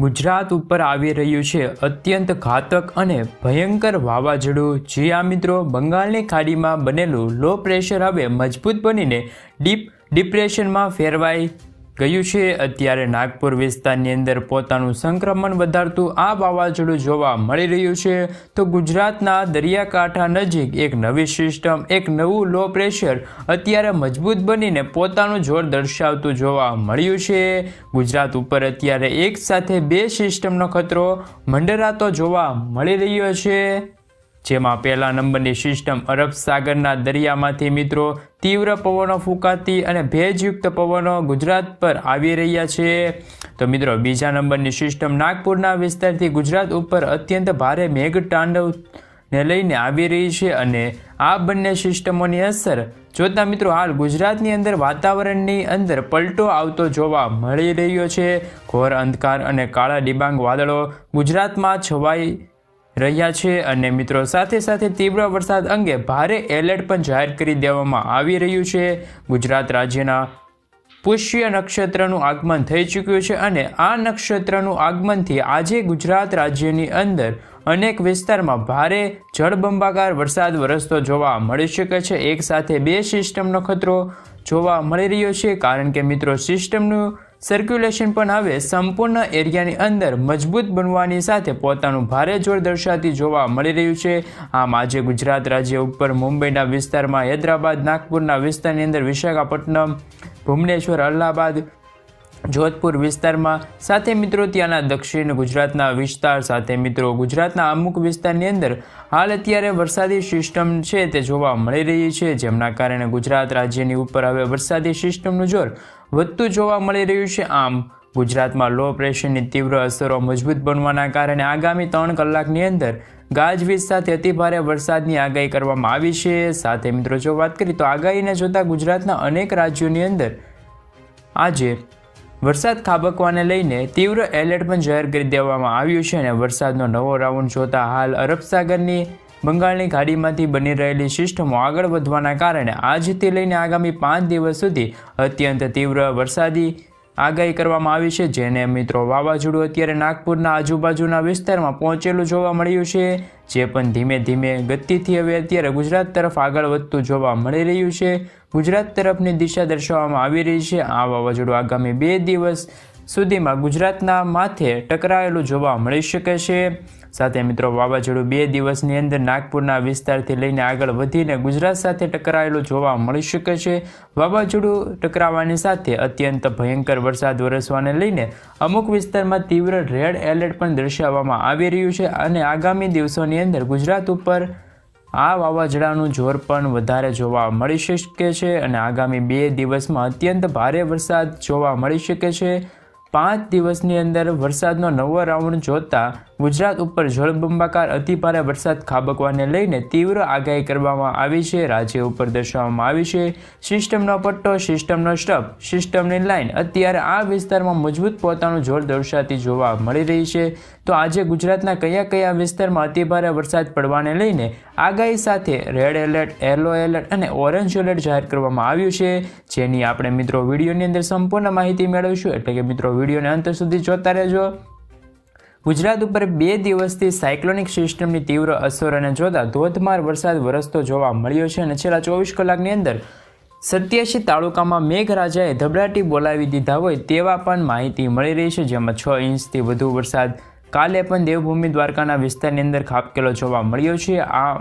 ગુજરાત ઉપર આવી રહ્યું છે અત્યંત ઘાતક અને ભયંકર વાવાઝોડું. જે આ મિત્રો, બંગાળની ખાડીમાં બનેલું લો પ્રેશર હવે મજબૂત બનીને ડીપ ડિપ્રેશનમાં ફેરવાઈ ગયું છે. અત્યારે નાગપુર વિસ્તારની અંદર પોતાનું સંક્રમણ વધારતું આ વાવાઝોડું જોવા મળી રહ્યું છે. તો ગુજરાતના દરિયાકાંઠા નજીક એક નવી સિસ્ટમ, એક નવું લો પ્રેશર અત્યારે મજબૂત બનીને પોતાનું જોર દર્શાવતું જોવા મળ્યું છે. ગુજરાત ઉપર અત્યારે એક સાથે બે સિસ્ટમનો ખતરો મંડરાતો જોવા મળી રહ્યો છે. જેમાં પહેલા નંબરની સિસ્ટમ અરબ સાગરના દરિયામાંથી મિત્રો તીવ્ર પવનો ફૂંકાતી અને ભેજયુક્ત પવનો ગુજરાત પર આવી રહ્યા છે. તો મિત્રો, બીજા નંબરની સિસ્ટમ નાગપુરના વિસ્તારથી ગુજરાત ઉપર અત્યંત ભારે મેઘતાંડવ ને લઈને આવી રહી છે અને આ બંને સિસ્ટમોની અસર જોતા મિત્રો હાલ ગુજરાતની અંદર વાતાવરણની અંદર પલટો આવતો જોવા મળી રહ્યો છે. ઘોર અંધકાર અને કાળા ડિબાંગ વાદળો ગુજરાતમાં છવાઈ રહ્યા છે અને મિત્રો, સાથે સાથે તીવ્ર વરસાદ અંગે ભારે એલર્ટ પણ જાહેર કરી દેવામાં આવી રહ્યું છે. ગુજરાત રાજ્યના પુષ્ય નક્ષત્રનું આગમન થઈ ચૂક્યું છે અને આ નક્ષત્રનું આગમનથી આજે ગુજરાત રાજ્યની અંદર અનેક વિસ્તારમાં ભારે જળબંબાકાર વરસાદ વરસતો જોવા મળી શકે છે. એક સાથે બે સિસ્ટમનો ખતરો જોવા મળી રહ્યો છે. કારણ કે મિત્રો, સિસ્ટમનું સર્ક્યુલેશન પણ હવે સંપૂર્ણ એરિયાની અંદર મજબૂત બનવાની સાથે પોતાનું ભારે જોર દર્શાવતી જોવા મળી રહ્યું છે. આમ આજે ગુજરાત રાજ્ય ઉપર મુંબઈના વિસ્તારમાં હૈદરાબાદ, નાગપુરના વિસ્તારની અંદર વિશાખાપટ્ટનમ, ભુવનેશ્વર, અલ્હાબાદ, જોધપુર વિસ્તારમાં સાથે મિત્રો ત્યાંના દક્ષિણ ગુજરાતના વિસ્તાર, સાથે મિત્રો ગુજરાતના અમુક વિસ્તારની અંદર હાલ અત્યારે વરસાદી સિસ્ટમ છે તે જોવા મળી રહી છે. જેમના કારણે ગુજરાત રાજ્યની ઉપર હવે વરસાદી સિસ્ટમનું જોર વધતું જોવા મળી રહ્યું છે. આમ, ગુજરાતમાં લો પ્રેશરની તીવ્ર અસરો મજબૂત બનવાના કારણે આગામી ત્રણ કલાકની અંદર ગાજવીજ સાથે અતિભારે વરસાદની આગાહી કરવામાં આવી છે. સાથે મિત્રો, જો વાત કરીએ તો આગાહીને જોતા ગુજરાતના અનેક રાજ્યોની અંદર આજે વરસાદ ખાબકવાને લઈને તીવ્ર એલર્ટ પણ જાહેર કરી દેવામાં આવ્યું છે અને વરસાદનો નવો રાઉન્ડ જોતા હાલ અરબ સાગરની બંગાળની ખાડીમાંથી બની રહેલી સિસ્ટમો આગળ વધવાના કારણે આજથી લઈને આગામી પાંચ દિવસ સુધી અત્યંત તીવ્ર વરસાદી આગાહી કરવામાં આવી છે, જેને મિત્રો વાવાઝોડું અત્યારે નાગપુરના આજુબાજુના વિસ્તારમાં પહોંચેલું જોવા મળ્યું છે, જે પણ ધીમે ધીમે ગતિથી હવે અત્યારે ગુજરાત તરફ આગળ વધતું જોવા મળી રહ્યું છે. ગુજરાત તરફની દિશા દર્શાવવામાં આવી રહી છે. આ વાવાઝોડું આગામી બે દિવસ સુધીમાં ગુજરાતના માથે ટકરાયેલું જોવા મળી શકે છે. સાથે મિત્રો, વાવાઝોડું બે દિવસની અંદર નાગપુરના વિસ્તારથી લઈને આગળ વધીને ગુજરાત સાથે ટકરાયેલું જોવા મળી શકે છે. વાવાઝોડું ટકરાવાની સાથે અત્યંત ભયંકર વરસાદ વરસવાને લઈને અમુક વિસ્તારમાં તીવ્ર રેડ એલર્ટ પણ દર્શાવવામાં આવી રહ્યું છે અને આગામી દિવસોની અંદર ગુજરાત ઉપર આ વાવાઝોડાનું જોર પણ વધારે જોવા મળી શકે છે અને આગામી બે દિવસમાં અત્યંત ભારે વરસાદ જોવા મળી શકે છે. પાંચ દિવસની અંદર વરસાદનો નવો રાઉન્ડ જોતા ગુજરાત ઉપર જળબંબાકાર અતિભારે વરસાદ ખાબકવાને લઈને તીવ્ર આગાહી કરવામાં આવી છે. રાજ્ય ઉપર દર્શાવવામાં આવી છે. સિસ્ટમનો પટ્ટો, સિસ્ટમનો સ્ટપ સિસ્ટમની લાઇન અત્યારે આ વિસ્તારમાં મજબૂત પોતાનું જોર દર્શાવતી જોવા મળી રહી છે. તો આજે ગુજરાતના કયા કયા વિસ્તારમાં અતિભારે વરસાદ પડવાને લઈને આગાહી સાથે રેડ એલર્ટ, યલો એલર્ટ અને ઓરેન્જ એલર્ટ જાહેર કરવામાં આવ્યું છે. જેની આપણે મિત્રો વિડીયોની અંદર સંપૂર્ણ માહિતી મેળવીશું. એટલે કે મિત્રો વિડીયોને અંત સુધી જોતા રહેજો. ગુજરાત ઉપર બે દિવસથી સાયક્લોનિક સિસ્ટમની તીવ્ર અસરોને જોતા ધોધમાર વરસાદ વરસતો જોવા મળ્યો છે અને છેલ્લા ચોવીસ કલાકની અંદર સત્યાસી તાલુકામાં મેઘરાજાએ ધબડાટી બોલાવી દીધા હોય તેવા પણ માહિતી મળી રહી છે. જેમાં છ ઇંચથી વધુ વરસાદ કાલે પણ દેવભૂમિ દ્વારકાના વિસ્તારની અંદર ખાબકેલો જોવા મળ્યો છે. આ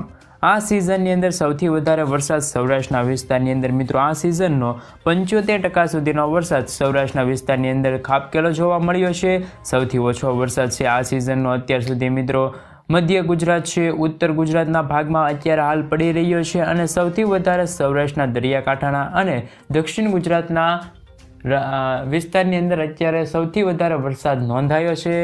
આ સિઝનની અંદર સૌથી વધારે વરસાદ સૌરાષ્ટ્રના વિસ્તારની અંદર. મિત્રો, આ સિઝનનો પંચોતેર ટકા સુધીનો વરસાદ સૌરાષ્ટ્રના વિસ્તારની અંદર ખાબકેલો જોવા મળ્યો છે. સૌથી ઓછો વરસાદ છે આ સિઝનનો અત્યાર સુધી. મિત્રો, મધ્ય ગુજરાત છે, ઉત્તર ગુજરાતના ભાગમાં અત્યારે હાલ પડી રહ્યો છે અને સૌથી વધારે સૌરાષ્ટ્રના દરિયાકાંઠાના અને દક્ષિણ ગુજરાતના વિસ્તારની અંદર અત્યારે સૌથી વધારે વરસાદ નોંધાયો છે.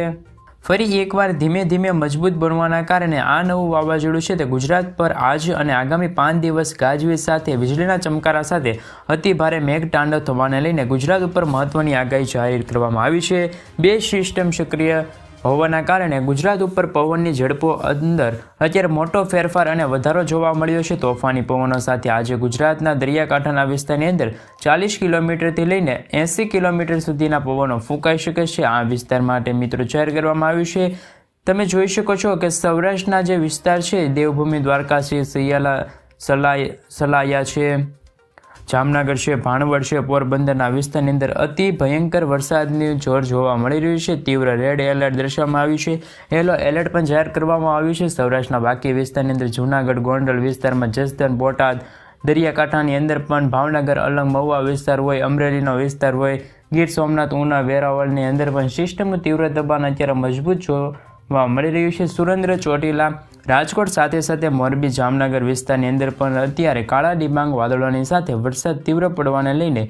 ફરી એકવાર ધીમે ધીમે મજબૂત બનવાના કારણે આ નવું વાવાઝોડું છે તે ગુજરાત પર આજ અને આગામી પાંચ દિવસ ગાજવીજ સાથે, વીજળીના ચમકારા સાથે અતિ ભારે મેઘતાંડવ થવાને લઈને ગુજરાત ઉપર મહત્વની આગાહી જાહેર કરવામાં આવી છે. બે સિસ્ટમ સક્રિય હોવાના કારણે ગુજરાત ઉપર પવનની ઝડપો અંદર અત્યારે મોટો ફેરફાર અને વધારો જોવા મળ્યો છે. તોફાની પવનો સાથે આજે ગુજરાતના દરિયાકાંઠાના વિસ્તારની અંદર ચાલીસ કિલોમીટરથી લઈને એંસી કિલોમીટર સુધીના પવનો ફૂંકાઈ શકે છે. આ વિસ્તાર માટે મિત્રો જાહેર કરવામાં આવ્યું છે. તમે જોઈ શકો છો કે સૌરાષ્ટ્રના જે વિસ્તાર છે, દેવભૂમિ દ્વારકા છે સૈયાલા સલાય, સલાયા છે. જામનગર છે, ભાણવડ છે, પોરબંદરના વિસ્તારની અંદર અતિ ભયંકર વરસાદની જોર જોવા મળી રહ્યું છે. તીવ્ર રેડ એલર્ટ દર્શાવવામાં આવ્યું છે. યલો એલર્ટ પણ જાહેર કરવામાં આવ્યું છે. સૌરાષ્ટ્રના બાકી વિસ્તારની અંદર જૂનાગઢ, ગોંડલ વિસ્તારમાં જસદન બોટાદ, દરિયાકાંઠાની અંદર પણ ભાવનગર, અલંગ, મહુવા વિસ્તાર હોય, અમરેલીનો વિસ્તાર હોય, ગીર સોમનાથ, ઉના, વેરાવળની અંદર પણ સિસ્ટમનું તીવ્ર દબાણ અત્યારે મજબૂત જોવા મળી રહ્યું છે. સુરેન્દ્ર ચોટીલા રાજકોટ સાથે સાથે મોરબી જામનગર વિસ્તારની અંદર પણ અત્યારે કાળા ડિબાંગ વાદળોની સાથે વરસાદ તીવ્ર પડવાને લઈને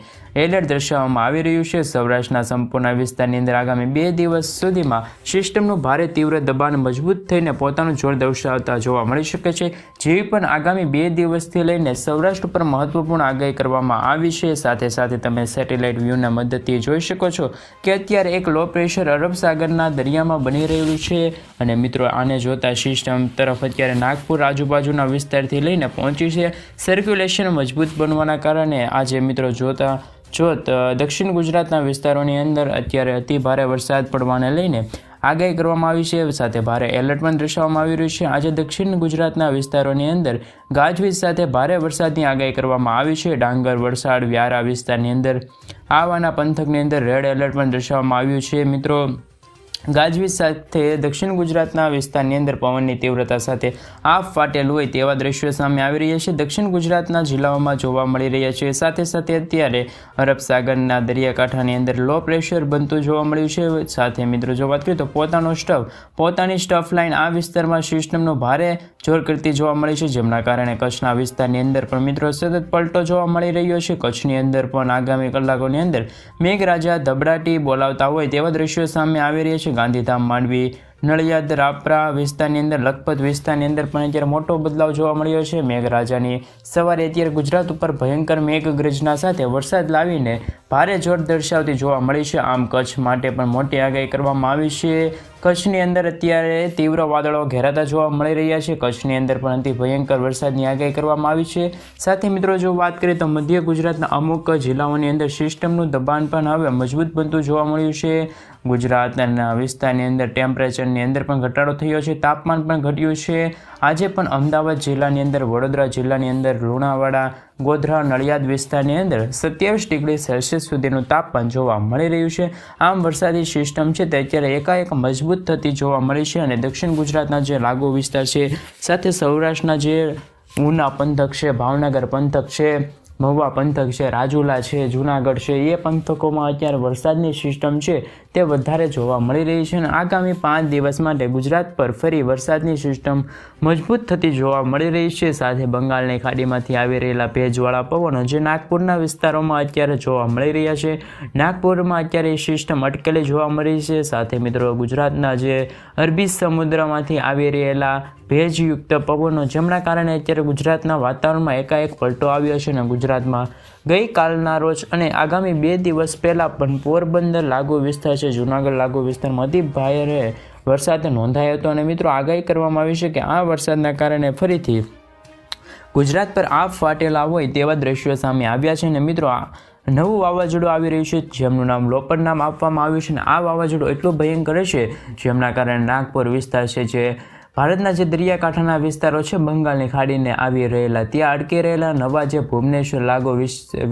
એલર્ટ દર્શાવવામાં આવી રહ્યું છે. સૌરાષ્ટ્રના સંપૂર્ણ વિસ્તારની અંદર આગામી બે દિવસ સુધીમાં સિસ્ટમનું ભારે તીવ્ર દબાણ મજબૂત થઈને પોતાનું જોર દર્શાવતા જોવા મળી શકે છે. જેવી પણ આગામી બે દિવસથી લઈને સૌરાષ્ટ્ર પર મહત્વપૂર્ણ આગાહી કરવામાં આવી છે. સાથે સાથે તમે સેટેલાઇટ વ્યૂના મદદથી જોઈ શકો છો કે અત્યારે એક લો પ્રેશર અરબ સાગરના દરિયામાં બની રહેલું છે અને મિત્રો આને જોતા સિસ્ટમ તરફ અત્યારે નાગપુર આજુબાજુના વિસ્તારથી લઈને પહોંચી છે. સર્ક્યુલેશન મજબૂત બનવાના કારણે આજે મિત્રો જોતા જોત દક્ષિણ ગુજરાતના વિસ્તારોની અંદર અત્યારે અતિ ભારે વરસાદ પડવાને લઈને આગાહી કરવામાં આવી છે. સાથે ભારે એલર્ટ પણ દર્શાવવામાં આવી રહ્યું છે. આજે દક્ષિણ ગુજરાતના વિસ્તારોની અંદર ગાજવીજ સાથે ભારે વરસાદની આગાહી કરવામાં આવી છે. ડાંગર, વલસાડ, વ્યારા વિસ્તારની અંદર આવાના પંથકની અંદર રેડ એલર્ટ પણ દર્શાવવામાં આવ્યું છે. મિત્રો ગાજવીજ સાથે દક્ષિણ ગુજરાતના વિસ્તારની અંદર પવનની તીવ્રતા સાથે આફ ફાટેલ હોય તેવા દ્રશ્યો સામે આવી રહ્યા છે. દક્ષિણ ગુજરાતના જિલ્લાઓમાં જોવા મળી રહ્યા છે. સાથે સાથે અત્યારે અરબ સાગરના દરિયાકાંઠાની અંદર લો પ્રેશર બનતું જોવા મળ્યું છે. સાથે મિત્રો, જો વાત કરીએ તો પોતાનો સ્ટફ પોતાની સ્ટફ લાઇન આ વિસ્તારમાં સિસ્ટમનો ભારે જોર કરતી જોવા મળી છે, જેમના કારણે કચ્છના વિસ્તારની અંદર પણ મિત્રો સતત પલટો જોવા મળી રહ્યો છે. કચ્છની અંદર પણ આગામી કલાકોની અંદર મેઘરાજા ધબડાટી બોલાવતા હોય તેવા દ્રશ્યો સામે આવી રહ્યા છે. ગાંધીધામ માંડવી નડિયાદ રાપરા વિસ્તારની અંદર, લખપત વિસ્તારની અંદર પણ અત્યારે મોટો બદલાવ જોવા મળ્યો છે. મેઘરાજાની સવારે અત્યારે ગુજરાત ઉપર ભયંકર મેઘગર્જના સાથે વરસાદ લાવીને ભારે જોર દર્શાવતી જોવા મળી છે. આમ કચ્છ માટે પણ મોટી આગાહી કરવામાં આવી છે. કચ્છની અંદર અત્યારે તીવ્ર વાદળો ઘેરાતા જોવા મળી રહ્યા છે. કચ્છની અંદર પણ અતિ ભયંકર વરસાદની આગાહી કરવામાં આવી છે. સાથે મિત્રો, જો વાત કરીએ તો મધ્ય ગુજરાતના અમુક જિલ્લાઓની અંદર સિસ્ટમનું દબાણ પણ હવે મજબૂત બનતું જોવા મળ્યું છે. ગુજરાતના વિસ્તારની અંદર ટેમ્પરેચરની અંદર પણ ઘટાડો થયો છે. તાપમાન પણ ઘટ્યું છે. આજે પણ અમદાવાદ જિલ્લાની અંદર, વડોદરા જિલ્લાની અંદર, લુણાવાડા, ગોધરા, નડિયાદ વિસ્તારની અંદર સત્યાવીસ ડિગ્રી સેલ્સિયસ સુધીનું તાપમાન જોવા મળી રહ્યું છે. આમ વરસાદી સિસ્ટમ છે તે અત્યારે એકાએક મજબૂત થતી જોવા મળી છે અને દક્ષિણ ગુજરાતના જે લાગુ વિસ્તાર છે, સાથે સૌરાષ્ટ્રના જે ઉના પંથક છે, ભાવનગર પંથક છે મહુવા પંથક છે, રાજુલા છે, જુનાગઢ છે, એ પંથકોમાં અત્યારે વરસાદની સિસ્ટમ છે તે વધારે જોવા મળી રહી છે અને આગામી પાંચ દિવસ માટે ગુજરાત પર ફરી વરસાદની સિસ્ટમ મજબૂત થતી જોવા મળી રહી છે. સાથે બંગાળની ખાડીમાંથી આવી રહેલા ભેજવાળા પવનો જે નાગપુરના વિસ્તારોમાં અત્યારે જોવા મળી રહ્યા છે. નાગપુરમાં અત્યારે એ સિસ્ટમ અટકેલી જોવા મળી છે. સાથે મિત્રો ગુજરાતના જે અરબી સમુદ્રમાંથી આવી રહેલા ભેજયુક્ત પવનો જેમના કારણે અત્યારે ગુજરાતના વાતાવરણમાં એકાએક પલટો આવ્યો છે અને ગુજરાતમાં ગઈકાલના રોજ અને આગામી બે દિવસ પહેલાં પણ પોરબંદર લાગુ વિસ્તાર છે. જૂનાગઢ લાગુ વિસ્તારમાં અતિ ભારે વરસાદ નોંધાયો હતો અને મિત્રો આગાહી કરવામાં આવી છે કે આ વરસાદના કારણે ફરીથી ગુજરાત પર આ ફાટેલા હોય તેવા દ્રશ્યો સામે આવ્યા છે અને મિત્રો આ નવું વાવાઝોડું આવી રહ્યું છે. જેમનું નામ લોપર નામ આપવામાં આવ્યું છે અને આ વાવાઝોડું એટલું ભયંકર છે જેમના કારણે નાગપુર વિસ્તાર છે જે ભારતના જે દરિયાકાંઠાના વિસ્તારો છે, બંગાળની ખાડીને આવી રહેલા, ત્યાં અટકી રહેલા નવા જે ભુવનેશ્વર લાગો વિસ્તાર છે